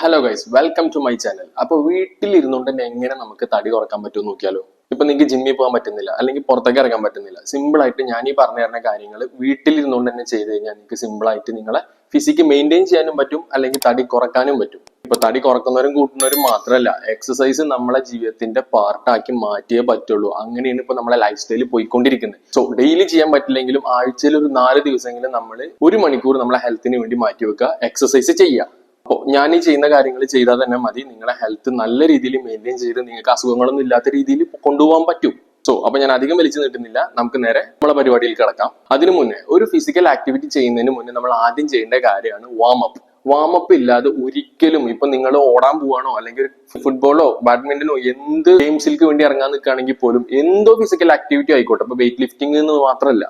Hello guys welcome to my channel അപ്പൊ വീട്ടിൽ ഇരുന്നുകൊണ്ട് തന്നെ എങ്ങനെ നമുക്ക് തടി കുറയ്ക്കാൻ പറ്റുമെന്ന് നോക്കിയാലോ? ഇപ്പൊ നിങ്ങൾക്ക് ജിമ്മിൽ പോകാൻ പറ്റുന്നില്ല അല്ലെങ്കിൽ പുറത്തേക്ക് ഇറങ്ങാൻ പറ്റുന്നില്ല. സിമ്പിൾ ആയിട്ട് ഞാൻ ഈ പറഞ്ഞു തരുന്ന കാര്യങ്ങൾ വീട്ടിൽ ഇരുന്നുകൊണ്ട് തന്നെ ചെയ്ത് കഴിഞ്ഞാൽ നിങ്ങൾക്ക് സിമ്പിൾ ആയിട്ട് നിങ്ങളെ ഫിസിക്ക് മെയിന്റെയിൻ ചെയ്യാനും പറ്റും അല്ലെങ്കിൽ തടി കുറക്കാനും പറ്റും. ഇപ്പൊ തടി കുറക്കുന്നവരും കൂട്ടുന്നവരും മാത്രമല്ല എക്സസൈസ് നമ്മളെ ജീവിതത്തിന്റെ പാർട്ടാക്കി മാറ്റിയേ പറ്റുള്ളൂ. അങ്ങനെയാണ് ഇപ്പൊ നമ്മളെ ലൈഫ് സ്റ്റൈലിൽ പോയിക്കൊണ്ടിരിക്കുന്നത്. സോ ഡെയിലി ചെയ്യാൻ പറ്റില്ലെങ്കിലും ആഴ്ചയിൽ ഒരു നാല് ദിവസമെങ്കിലും നമ്മൾ ഒരു മണിക്കൂർ നമ്മളെ ഹെൽത്തിന് വേണ്ടി മാറ്റി വെക്കുക എക്സസൈസ് ചെയ്യുക. അപ്പോൾ ഞാൻ ഈ ചെയ്യുന്ന കാര്യങ്ങൾ ചെയ്താൽ തന്നെ മതി. നിങ്ങളെ ഹെൽത്ത് നല്ല രീതിയിൽ മെയിന്റെയിൻ ചെയ്ത് നിങ്ങൾക്ക് അസുഖങ്ങളൊന്നും ഇല്ലാത്ത രീതിയിൽ കൊണ്ടുപോകാൻ പറ്റും. സോ അപ്പൊ ഞാൻ അധികം വലിച്ചു നീട്ടുന്നില്ല. നമുക്ക് നേരെ നമ്മളെ പരിപാടിയിൽ കിടക്കാം. അതിനു മുന്നേ ഒരു ഫിസിക്കൽ ആക്ടിവിറ്റി ചെയ്യുന്നതിന് മുന്നേ നമ്മൾ ആദ്യം ചെയ്യേണ്ട കാര്യമാണ് വാം അപ്പ് വാം അപ്പ് ഇല്ലാതെ ഒരിക്കലും ഇപ്പൊ നിങ്ങൾ ഓടാൻ പോവാണോ അല്ലെങ്കിൽ ഫുട്ബോളോ ബാഡ്മിന്റനോ എന്ത് ഗെയിംസിലേക്ക് വേണ്ടി ഇറങ്ങാൻ നിൽക്കുകയാണെങ്കിൽ പോലും എന്തോ ഫിസിക്കൽ ആക്ടിവിറ്റി ആയിക്കോട്ടെ. അപ്പൊ വെയിറ്റ് ലിഫ്റ്റിംഗ് എന്ന് മാത്രമല്ല.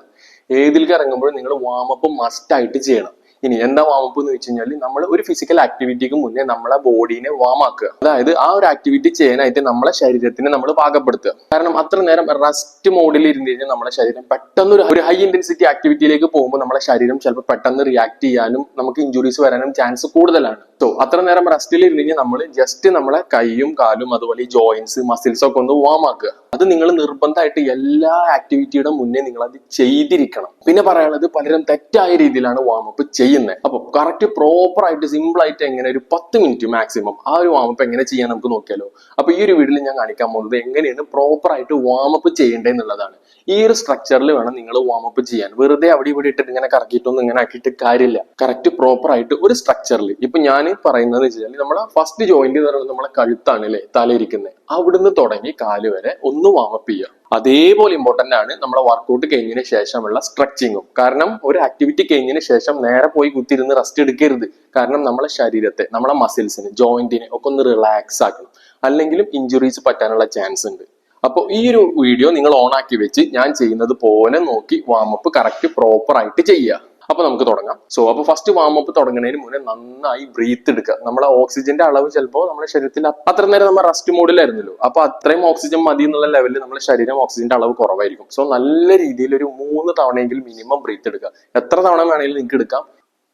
ഏതിലേക്ക് ഇറങ്ങുമ്പോഴും നിങ്ങൾ വാം അപ്പ് മസ്റ്റ് ആയിട്ട് ചെയ്യണം. ഇനി എന്താ വാമപ്പ് എന്ന് വെച്ച് കഴിഞ്ഞാൽ നമ്മൾ ഒരു ഫിസിക്കൽ ആക്ടിവിറ്റിക്ക് മുന്നേ നമ്മളെ ബോഡീനെ വാം ആക്കുക. അതായത് ആ ഒരു ആക്ടിവിറ്റി ചെയ്യാനായിട്ട് നമ്മളെ ശരീരത്തിനെ നമ്മൾ പാകപ്പെടുത്തുക. കാരണം അത്ര നേരം റെസ്റ്റ് മോഡിൽ ഇരുന്ന് കഴിഞ്ഞാൽ നമ്മളെ ശരീരം പെട്ടെന്ന് ഒരു- ഹൈ ഇന്റൻസിറ്റി ആക്ടിവിറ്റിയിലേക്ക് പോകുമ്പോൾ നമ്മളെ ശരീരം ചിലപ്പോൾ പെട്ടെന്ന് റിയാക്ട് ചെയ്യാനും നമുക്ക് ഇഞ്ചുറീസ് വരാനും ചാൻസ് കൂടുതലാണ്. സോ അത്ര നേരം റെസ്റ്റിൽ ഇരുന്ന് കഴിഞ്ഞാൽ നമ്മൾ ജസ്റ്റ് നമ്മളെ കൈയും കാലും അതുപോലെ ഈ ജോയിൻസ് മസിൽസ് ഒക്കെ ഒന്ന് വാം ആക്കുക. അത് നിങ്ങൾ നിർബന്ധമായിട്ട് എല്ലാ ആക്ടിവിറ്റിയുടെ മുന്നേ നിങ്ങൾ അത് ചെയ്തിരിക്കണം. പിന്നെ പറയാനുള്ളത് പലരും തെറ്റായ രീതിയിലാണ് വാമപ്പ് ചെയ്യുന്നത് അപ്പൊ കറക്റ്റ് പ്രോപ്പർ ആയിട്ട് സിമ്പിൾ ആയിട്ട് എങ്ങനെ ഒരു പത്ത് മിനിറ്റ് മാക്സിമം ആ ഒരു വാമപ്പ് എങ്ങനെ ചെയ്യാൻ നമുക്ക് നോക്കിയാലോ. അപ്പൊ ഈ ഒരു വീഡിയോയിൽ ഞാൻ കാണിക്കാൻ പോകുന്നത് എങ്ങനെയാണ് പ്രോപ്പർ ആയിട്ട് വാമപ്പ് ചെയ്യേണ്ടത് എന്നുള്ളതാണ്. ഈ ഒരു സ്ട്രക്ചറിൽ വേണം നിങ്ങൾ വാമപ്പ് ചെയ്യാൻ. വെറുതെ അവിടെ ഇവിടെ ഇട്ടിട്ട് ഇങ്ങനെ കറക്കിയിട്ടൊന്നും ഇങ്ങനെ ആക്കിയിട്ട് കാര്യമില്ല. കറക്റ്റ് പ്രോപ്പർ ആയിട്ട് ഒരു സ്ട്രക്ചറിൽ ഇപ്പൊ ഞാൻ പറയുന്നത് വെച്ചാൽ നമ്മളെ ഫസ്റ്റ് ജോയിന്റ് എന്ന് പറയുന്നത് നമ്മളെ കഴുത്താണ് അല്ലേ? തലയിരിക്കുന്നത് അവിടുന്ന് തുടങ്ങി കാൽ വരെ ഒന്ന് വാമപ്പ് ചെയ്യുക. അതേപോലെ ഇമ്പോർട്ടന്റ് ആണ് നമ്മളെ വർക്കൗട്ട് കഴിഞ്ഞതിന് ശേഷമുള്ള സ്ട്രെച്ചിങ്ങും കാരണം ഒരു ആക്ടിവിറ്റി കഴിഞ്ഞതിന് ശേഷം നേരെ പോയി കുത്തിരുന്ന് റെസ്റ്റ് എടുക്കരുത്. കാരണം നമ്മളെ ശരീരത്തെ നമ്മളെ മസിൽസിന് ജോയിന്റിനെ ഒക്കെ ഒന്ന് റിലാക്സ് ആക്കണം. അല്ലെങ്കിലും ഇഞ്ചുറീസ് പറ്റാനുള്ള ചാൻസ് ഉണ്ട്. അപ്പോൾ ഈ ഒരു വീഡിയോ നിങ്ങൾ ഓൺ ആക്കി വെച്ച് ഞാൻ ചെയ്യുന്നത് പോലെ നോക്കി വാമപ്പ് കറക്റ്റ് പ്രോപ്പർ ആയിട്ട് ചെയ്യുക. അപ്പൊ നമുക്ക് തുടങ്ങാം. സോ അപ്പൊ ഫസ്റ്റ് വാം അപ്പ് തുടങ്ങുന്നതിന് മുന്നേ നന്നായി ബ്രീത്ത് എടുക്കുക. നമ്മളെ ഓക്സിജന്റെ അളവ് ചിലപ്പോൾ നമ്മുടെ ശരീരത്തിൽ അത്ര നേരം നമ്മൾ റെസ്റ്റ് മോഡിലായിരുന്നല്ലോ അപ്പൊ അത്രയും ഓക്സിജൻ മതി എന്നുള്ള ലെവലിൽ നമ്മുടെ ശരീരം ഓക്സിജന്റെ അളവ് കുറവായിരിക്കും. സോ നല്ല രീതിയിൽ ഒരു മൂന്ന് തവണയെങ്കിലും മിനിമം ബ്രീത്ത് എടുക്കുക. എത്ര തവണ വേണമെങ്കിലും നിങ്ങൾക്ക് എടുക്കാം.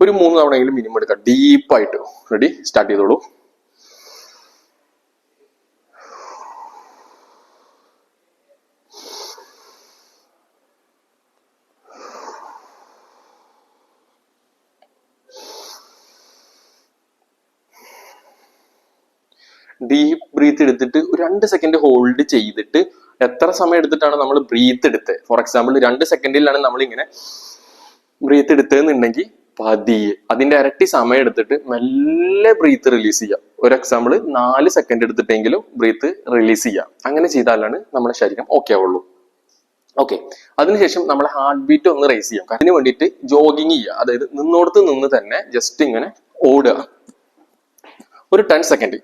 ഒരു മൂന്ന് തവണയെങ്കിലും മിനിമം എടുക്കാം. ഡീപ്പായിട്ട് റെഡി സ്റ്റാർട്ട് ചെയ്തോളൂ. ഡീപ്പ് ബ്രീത്ത് എടുത്തിട്ട് ഒരു രണ്ട് സെക്കൻഡ് ഹോൾഡ് ചെയ്തിട്ട് എത്ര സമയം എടുത്തിട്ടാണ് നമ്മൾ ബ്രീത്ത് എടുത്തത്? ഫോർ എക്സാമ്പിൾ രണ്ട് സെക്കൻഡിലാണ് നമ്മൾ ഇങ്ങനെ ബ്രീത്ത് എടുത്തതെന്നുണ്ടെങ്കിൽ പതിയെ. അതിന്റെ ഇരട്ടി സമയം എടുത്തിട്ട് നല്ല ബ്രീത്ത് റിലീസ് ചെയ്യാം. ഒരു എക്സാമ്പിൾ നാല് സെക്കൻഡ് എടുത്തിട്ടെങ്കിലും ബ്രീത്ത് റിലീസ് ചെയ്യാം. അങ്ങനെ ചെയ്താലാണ് നമ്മുടെ ശരീരം ഓക്കെ ആവുള്ളൂ. ഓക്കെ അതിനുശേഷം നമ്മളെ ഹാർട്ട് ബീറ്റ് ഒന്ന് റേസ് ചെയ്യാം. അതിന് വേണ്ടിയിട്ട് ജോഗിങ് ചെയ്യുക. അതായത് നിന്നോടത്ത് നിന്ന് തന്നെ ജസ്റ്റ് ഇങ്ങനെ ഓടുക. ഒരു ten second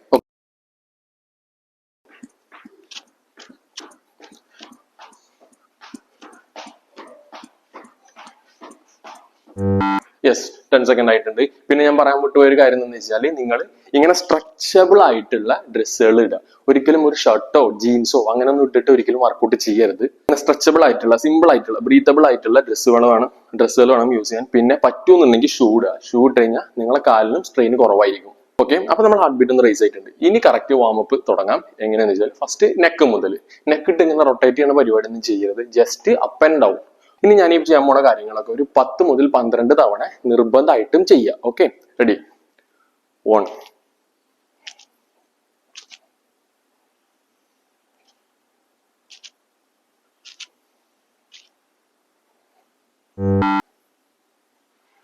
yes ten second ആയിട്ടുണ്ട്. പിന്നെ ഞാൻ പറയാൻ വിട്ടുപോയ ഒരു കാര്യം എന്ന് വെച്ചാൽ നിങ്ങൾ ഇങ്ങനെ സ്ട്രെച്ചബിൾ ആയിട്ടുള്ള ഡ്രസ്സുകൾ ഇടുക. ഒരിക്കലും ഒരു ഷർട്ടോ ജീൻസോ അങ്ങനെ ഒന്നും ഇട്ടിട്ട് ഒരിക്കലും വർക്കൗട്ട് ചെയ്യരുത്. സ്ട്രെച്ചബിൾ ആയിട്ടുള്ള സിമ്പിൾ ആയിട്ടുള്ള ബ്രീത്തബിൾ ആയിട്ടുള്ള ഡ്രസ്സുകൾ വേണം. ഡ്രസ്സുകൾ വേണം യൂസ് ചെയ്യാൻ. പിന്നെ പറ്റുമെന്നുണ്ടെങ്കിൽ ഷൂ ഇടുക. ഷൂ ഇട്ട് കഴിഞ്ഞാൽ നിങ്ങളെ കാലിനും സ്ട്രെയിൻ കുറവായിരിക്കും. ഓക്കെ അപ്പൊ നമ്മൾ ഹാർട്ട് ബീറ്റ് ഒന്ന് റേസ് ആയിട്ടുണ്ട്. ഇനി കറക്റ്റ് വാമപ്പ് തുടങ്ങാം. എങ്ങനെയാന്ന് വെച്ചാൽ ഫസ്റ്റ് നെക്ക് മുതൽ നെക്ക് ഇട്ട് ഇങ്ങനെ റൊട്ടേറ്റ് ചെയ്യുന്ന പരിപാടി ഒന്നും ചെയ്യരുത്. ജസ്റ്റ് അപ്പ് ആൻഡ് ഡൗൺ ഇനി ഞാൻ ഈ ചെയ്യാൻ പോണ കാര്യങ്ങളൊക്കെ ഒരു പത്ത് മുതൽ പന്ത്രണ്ട് തവണ നിർബന്ധമായിട്ടും ചെയ്യുക ഓക്കെ റെഡി വൺ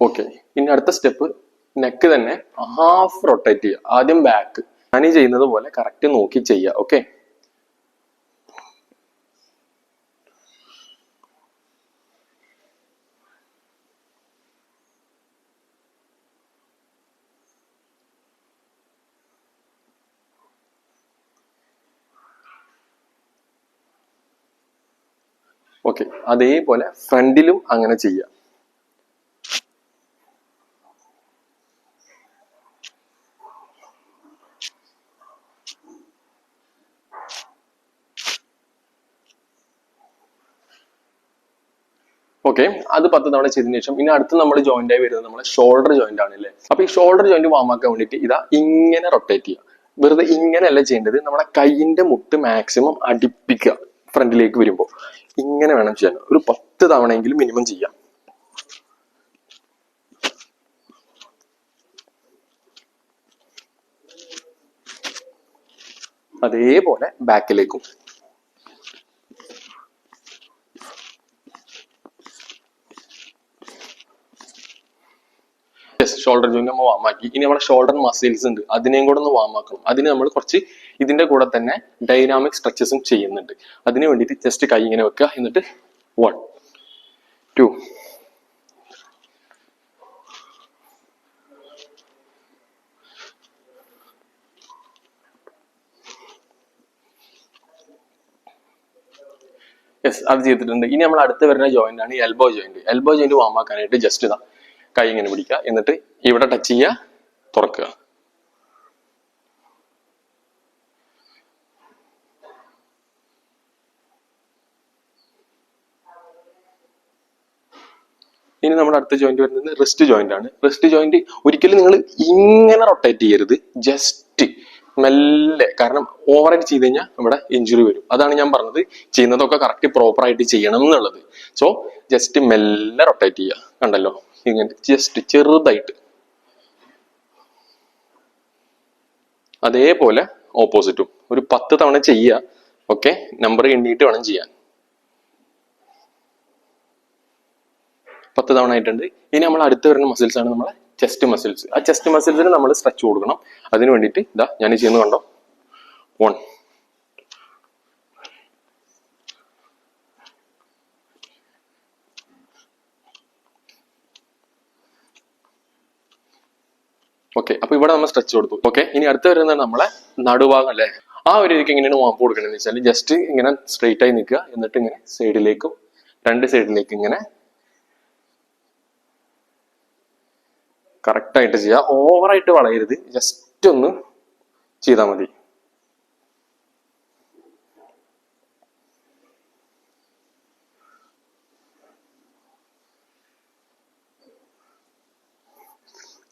ഓക്കെ ഇനി അടുത്ത സ്റ്റെപ്പ് നെക്ക് തന്നെ ഹാഫ് റൊട്ടേറ്റ് ചെയ്യുക. ആദ്യം ബാക്ക് ഞാൻ ഈ ചെയ്യുന്നത് പോലെ കറക്റ്റ് നോക്കി ചെയ്യുക. ഓക്കെ ഓക്കെ അതേപോലെ ഫ്രണ്ടിലും അങ്ങനെ ചെയ്യുക ഓക്കെ അത് പത്ത് തവണ ചെയ്തതിനു ശേഷം ഇനി അടുത്ത് നമ്മൾ ജോയിന്റ് ആയി വരുന്നത് നമ്മുടെ ഷോൾഡർ ജോയിന്റ് ആണ് അല്ലേ അപ്പൊ ഈ ഷോൾഡർ ജോയിന്റ് വാമാക്കാൻ വേണ്ടിയിട്ട് ഇതാ ഇങ്ങനെ റൊട്ടേറ്റ് ചെയ്യുക. വെറുതെ ഇങ്ങനെയല്ല ചെയ്യേണ്ടത് നമ്മുടെ കൈയിന്റെ മുട്ട് മാക്സിമം അടിപ്പിക്കുക ഫ്രണ്ടിലേക്ക് വരുമ്പോൾ. ഇങ്ങനെ വേണം ചെയ്യാൻ. ഒരു പത്ത് തവണയെങ്കിലും മിനിമം ചെയ്യാം. അതേപോലെ ബാക്കിലേക്കും ഷോൾഡർ ജോയിന്റ് നമ്മൾ വാമാക്കി ഇനി നമ്മുടെ ഷോൾഡർ മസിൽസ് ഉണ്ട്. അതിനെയും കൂടെ ഒന്ന് ആക്കും അതിന് നമ്മൾ കുറച്ച് ഇതിന്റെ കൂടെ തന്നെ ഡൈനാമിക് സ്ട്രെച്ചസും ചെയ്യുന്നുണ്ട്. അതിന് വേണ്ടിയിട്ട് ജസ്റ്റ് കൈ ഇങ്ങനെ വെക്കുക. എന്നിട്ട് വൺ ടു യെസ് അത് ചെയ്തിട്ടുണ്ട്. ഇനി നമ്മൾ അടുത്ത് വരുന്ന ജോയിന്റ് ആണ് എൽബോ ജോയിന്റ് എൽബോ ജോയിന്റ് വാമാക്കാനായിട്ട് ജസ്റ്റ് ഇതാ. കൈ ഇങ്ങനെ പിടിക്കുക. എന്നിട്ട് ഇവിടെ ടച്ച് ചെയ്യുക. തുറക്കുക. ഇനി നമ്മുടെ അടുത്ത ജോയിന്റ് വരുന്നത് റിസ്റ്റ് ജോയിന്റ് ആണ്. റിസ്റ്റ് ജോയിന്റ് ഒരിക്കലും നിങ്ങൾ ഇങ്ങനെ റൊട്ടേറ്റ് ചെയ്യരുത്. ജസ്റ്റ് മെല്ലെ. കാരണം ഓവറായിട്ട് ചെയ്ത് കഴിഞ്ഞാൽ ഇവിടെ ഇഞ്ചുറി വരും. അതാണ് ഞാൻ പറഞ്ഞത്. ചെയ്യുന്നതൊക്കെ കറക്റ്റ് പ്രോപ്പറായിട്ട് ചെയ്യണം എന്നുള്ളത്. സോ ജസ്റ്റ് മെല്ലെ റൊട്ടേറ്റ് ചെയ്യുക. കണ്ടല്ലോ? ഇങ്ങനെ ജസ്റ്റ് ചെറുതായിട്ട്. അതേപോലെ ഓപ്പോസിറ്റും ഒരു പത്ത് തവണ ചെയ്യുക ഓക്കെ നമ്പർ എണ്ണിയിട്ട് വേണം ചെയ്യാൻ. പത്ത് തവണ ആയിട്ടുണ്ട്. ഇനി നമ്മൾ അടുത്ത് വരുന്ന മസിൽസ് ആണ് നമ്മളെ ചെസ്റ്റ് മസിൽസ് ആ ചെസ്റ്റ് മസിൽസിന് നമ്മൾ സ്ട്രെച്ച് കൊടുക്കണം. അതിന് വേണ്ടിയിട്ട് ഇതാ ഞാൻ ചെയ്യുന്നത് കണ്ടോ? വൺ ഓക്കെ അപ്പൊ ഇവിടെ നമ്മൾ സ്ട്രെച്ച് കൊടുത്തു. ഓക്കെ ഇനി അടുത്ത് വരുന്നത് നമ്മളെ നടുഭാഗം അല്ലേ? ആ ഒരു രീതിക്ക് എങ്ങനെയാണ് വാമ്പ് കൊടുക്കണമെന്ന് വെച്ചാൽ ജസ്റ്റ് ഇങ്ങനെ സ്ട്രെയിറ്റ് ആയി നിൽക്കുക. എന്നിട്ട് ഇങ്ങനെ സൈഡിലേക്കും രണ്ട് സൈഡിലേക്കും ഇങ്ങനെ കറക്റ്റ് ആയിട്ട് ചെയ്യുക ഓവറായിട്ട് വളയരുത്. ജസ്റ്റ് ഒന്ന് ചെയ്താൽ മതി.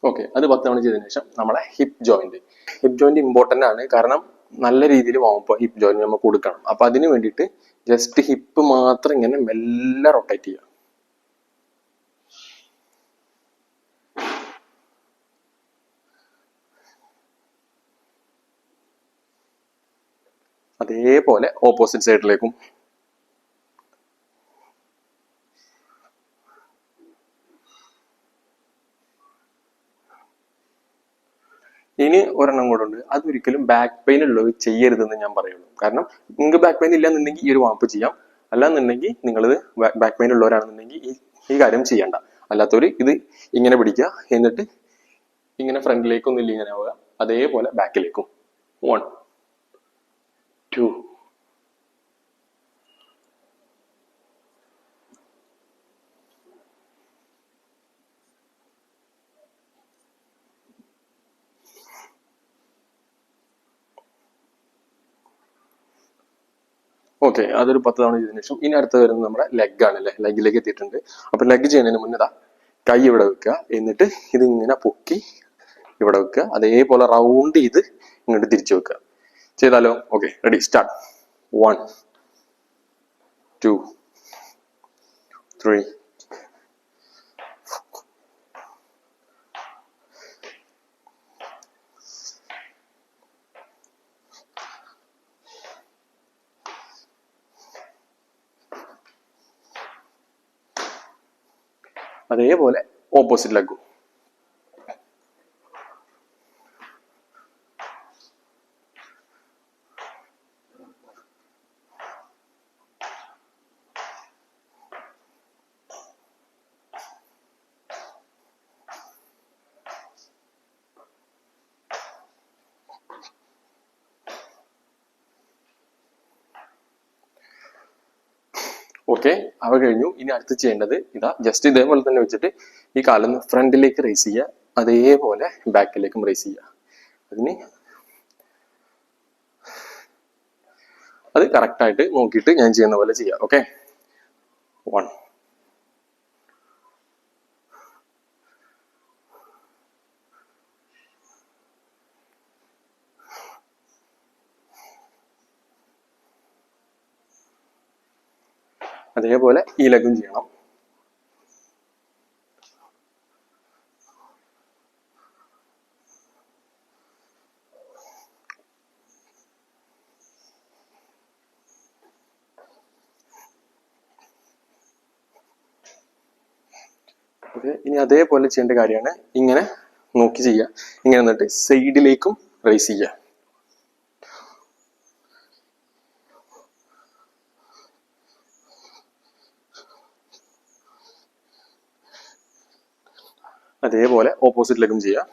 ഓക്കെ അത് പത്ത് തവണ ചെയ്തതിനു ശേഷം നമ്മളെ hip joint hip joint important ആണ്. കാരണം നല്ല രീതിയിൽ വാങ്ങുമ്പോൾ ഹിപ്പ് ജോയിന്റ് നമ്മൾ കൊടുക്കണം. അപ്പൊ അതിന് വേണ്ടിയിട്ട് ജസ്റ്റ് ഹിപ്പ് മാത്രം ഇങ്ങനെ മെല്ലെ റൊട്ടേറ്റ് ചെയ്യുക. അതേപോലെ ഓപ്പോസിറ്റ് സൈഡിലേക്കും ഇനി ഒരെണ്ണം കൂടെ ഉണ്ട്. അതൊരിക്കലും ബാക്ക് പെയിൻ ഉള്ളവർ ചെയ്യരുതെന്ന് ഞാൻ പറയുള്ളൂ. കാരണം നിങ്ങൾക്ക് ബാക്ക് പെയിൻ ഇല്ലാന്നുണ്ടെങ്കിൽ ഈ ഒരു വാപ്പ് ചെയ്യാം. അല്ലാന്നുണ്ടെങ്കിൽ നിങ്ങളിത് ബാക്ക് പെയിൻ ഉള്ളവരാണെന്നുണ്ടെങ്കിൽ ഈ ഈ കാര്യം ചെയ്യണ്ട. അല്ലാത്തവർ ഇത് ഇങ്ങനെ പിടിക്കുക. എന്നിട്ട് ഇങ്ങനെ ഫ്രണ്ടിലേക്കൊന്നും ഇല്ല ഇങ്ങനെ ആവുക. അതേപോലെ ബാക്കിലേക്കും വൺ ടു ഓക്കെ അതൊരു പത്ത് തവണ ചെയ്തതിനു ശേഷം ഇനി അടുത്ത് വരുന്നത് നമ്മുടെ ലെഗ് ആണ് അല്ലെ? ലെഗിലേക്ക് എത്തിയിട്ടുണ്ട്. അപ്പൊ ലെഗ് ചെയ്യുന്നതിന് മുന്നേ കൈ ഇവിടെ വെക്കുക. എന്നിട്ട് ഇതിങ്ങനെ പൊക്കി ഇവിടെ വെക്കുക. അതേപോലെ റൗണ്ട് ചെയ്ത് ഇങ്ങോട്ട് തിരിച്ചു വെക്കുക. ചെയ്താലോ? Okay ready start one two three അതേപോലെ ഓപ്പോസിറ്റ് ലെഗും ഓക്കെ അവ കഴിഞ്ഞു. ഇനി അടുത്ത് ചെയ്യേണ്ടത് ഇതാ ജസ്റ്റ് ഇതേപോലെ തന്നെ വെച്ചിട്ട് ഈ കാലൊന്ന് ഫ്രണ്ടിലേക്ക് റേസ് ചെയ്യുക. അതേപോലെ ബാക്കിലേക്കും റേസ് ചെയ്യുക. അതിന് അത് കറക്റ്റായിട്ട് നോക്കിയിട്ട് ഞാൻ ചെയ്യുന്ന പോലെ ചെയ്യുക ഓക്കെ വൺ അതേപോലെ ഈ ലഗും ചെയ്യണം ഇനി അതേപോലെ ചെയ്യേണ്ട കാര്യമാണ് ഇങ്ങനെ നോക്കി ചെയ്യുക. ഇങ്ങനെ എന്നിട്ട് സൈഡിലേക്കും റേസ് ചെയ്യുക. അതേപോലെ ഓപ്പോസിറ്റിലേക്കും ചെയ്യാം.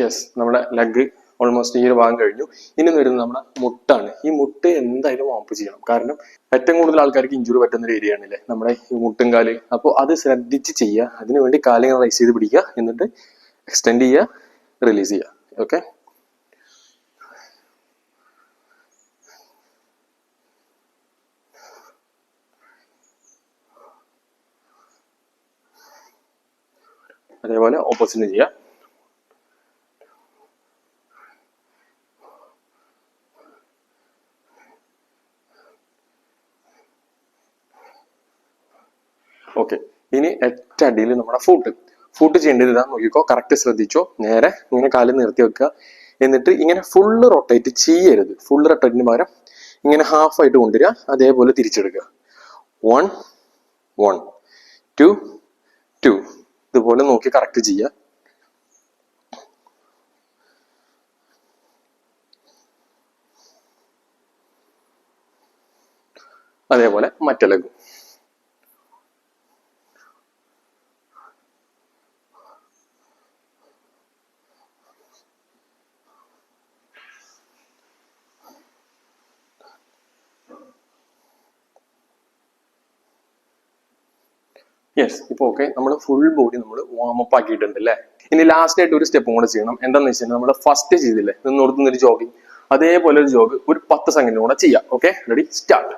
യെസ് നമ്മുടെ ലെഗ് ഓൾമോസ്റ്റ് ഈ ഒരു ഭാഗം കഴിഞ്ഞു. ഇനി വരുന്നത് നമ്മുടെ മുട്ടാണ്. ഈ മുട്ട് എന്തായാലും വാമപ്പ് ചെയ്യണം. കാരണം ഏറ്റവും കൂടുതൽ ആൾക്കാർക്ക് ഇഞ്ചുറി പറ്റുന്ന ഒരു ഏരിയ ആണല്ലേ നമ്മുടെ ഈ മുട്ടും കാൽ. അപ്പോൾ അത് ശ്രദ്ധിച്ച് ചെയ്യുക. അതിനുവേണ്ടി കാലിങ്ങനെ റൈസ് ചെയ്ത് പിടിക്കുക. എന്നിട്ട് എക്സ്റ്റെൻഡ് ചെയ്യുക റിലീസ് ചെയ്യുക. ഓക്കെ അതേപോലെ ഓപ്പോസിറ്റ് ചെയ്യുക. ഓക്കെ ഇനി ഏറ്റവും അടിയിൽ നമ്മുടെ ഫുഡ് ഫുഡ് ചെയ്യേണ്ടത് ഇതാ നോക്കിക്കോ. കറക്റ്റ് ശ്രദ്ധിച്ചോ? നേരെ ഇങ്ങനെ കാൽ നിർത്തി വെക്കുക. എന്നിട്ട് ഇങ്ങനെ ഫുള്ള് റൊട്ടേറ്റ് ചെയ്യരുത്. ഫുള്ള് റൊട്ടേറ്റിന് പകരം ഇങ്ങനെ ഹാഫ് ആയിട്ട് കൊണ്ടുവരിക. അതേപോലെ തിരിച്ചെടുക്കുക. വൺ വൺ ടു ടു ഇതുപോലെ നോക്കി കറക്റ്റ് ചെയ്യുക അതേപോലെ മറ്റേ ലെഗും യെസ് ഇപ്പൊ ഓക്കെ നമ്മൾ ഫുൾ ബോഡി നമ്മൾ വാമപ്പ് ആക്കിയിട്ടുണ്ട് അല്ലേ ഇനി ലാസ്റ്റ് ആയിട്ട് ഒരു സ്റ്റെപ്പും കൂടെ ചെയ്യണം. എന്താന്ന് കഴിഞ്ഞാൽ നമ്മൾ ഫസ്റ്റ് ചെയ്തില്ലേ? നിന്നോടത്ത് ഒരു ജോഗിങ് അതേപോലെ ഒരു ജോഗ് ഒരു പത്ത് സെക്കൻഡ് കൂടെ ചെയ്യാം. ഓക്കെ റെഡി സ്റ്റാർട്ട്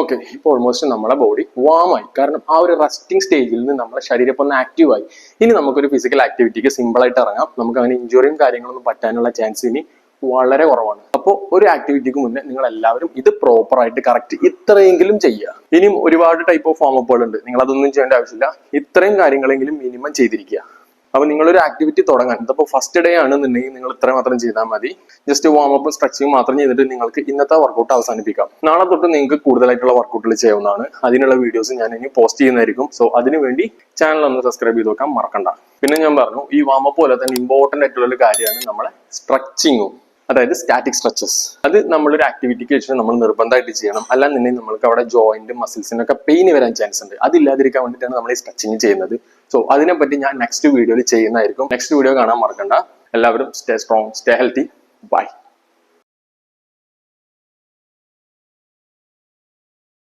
ഓക്കെ ഇപ്പോൾ ഓൾമോസ്റ്റ് നമ്മുടെ ബോഡി വാം ആയി. കാരണം ആ ഒരു റെസ്റ്റിംഗ് സ്റ്റേജിൽ നിന്ന് നമ്മുടെ ശരീരം ഒന്ന് ആക്റ്റീവ് ആയി. ഇനി നമുക്കൊരു ഫിസിക്കൽ ആക്ടിവിറ്റിക്ക് സിമ്പിൾ ആയിട്ട് ഇറങ്ങാം. നമുക്ക് അങ്ങനെ ഇഞ്ചുറിയും കാര്യങ്ങളൊന്നും പറ്റാനുള്ള ചാൻസ് ഇനി വളരെ കുറവാണ്. അപ്പോൾ ഒരു ആക്ടിവിറ്റിക്ക് മുന്നേ നിങ്ങൾ എല്ലാവരും ഇത് പ്രോപ്പർ ആയിട്ട് കറക്റ്റ് ഇത്രയെങ്കിലും ചെയ്യുക. ഇനിയും ഒരുപാട് ടൈപ്പ് ഓഫ് ഫോം അപ്പുകൾ ഉണ്ട്. നിങ്ങൾ അതൊന്നും ചെയ്യേണ്ട ആവശ്യമില്ല. ഇത്രയും കാര്യങ്ങളെങ്കിലും മിനിമം ചെയ്തിരിക്കുക. അപ്പൊ നിങ്ങളൊരു ആക്ടിവിറ്റി തുടങ്ങാൻ. ഇതിപ്പോ ഫസ്റ്റ് ഡേ ആണെന്നുണ്ടെങ്കിൽ നിങ്ങൾ ഇത്ര മാത്രം ചെയ്താൽ മതി. ജസ്റ്റ് വാം അപ്പും സ്ട്രെച്ചിങ് മാത്രം ചെയ്തിട്ട് നിങ്ങൾക്ക് ഇന്നത്തെ വർക്കൗട്ട് അവസാനിപ്പിക്കാം. നാളെ തൊട്ട് നിങ്ങൾക്ക് കൂടുതലായിട്ടുള്ള വർക്കൗട്ടുകൾ ചെയ്യാവുന്നതാണ്. അതിനുള്ള വീഡിയോസ് ഞാൻ ഇനി പോസ്റ്റ് ചെയ്യുന്നതായിരിക്കും. സോ അതിനുവേണ്ടി ചാനൽ ഒന്ന് സബ്സ്ക്രൈബ് ചെയ്ത് നോക്കാൻ മറക്കണ്ട. പിന്നെ ഞാൻ പറഞ്ഞു ഈ വാം അപ്പ് പോലെ തന്നെ ഇമ്പോർട്ടന്റ് ആയിട്ടുള്ള ഒരു കാര്യമാണ് നമ്മളെ സ്ട്രെച്ചിങ്ങും അതായത് സ്റ്റാറ്റിക് സ്ട്രെച്ചസ് അത് നമ്മളൊരു ആക്ടിവിറ്റിക്ക് വെച്ചിട്ട് നമ്മൾ നിർബന്ധമായിട്ട് ചെയ്യണം. അല്ലാന്നുണ്ടെങ്കിൽ നമ്മൾക്ക് അവിടെ ജോയിന്റ് മസിൽസിനൊക്കെ പെയിൻ വരാൻ ചാൻസ് ഉണ്ട്. അതില്ലാതിരിക്കാൻ വേണ്ടിയിട്ടാണ് നമ്മൾ ഈ സ്ട്രെച്ചിങ് ചെയ്യുന്നത്. സോ അതിനെപ്പറ്റി ഞാൻ നെക്സ്റ്റ് വീഡിയോയിൽ ചെയ്യുന്നതായിരിക്കും. നെക്സ്റ്റ് വീഡിയോ കാണാൻ മറക്കണ്ട. എല്ലാവരും stay strong stay healthy bye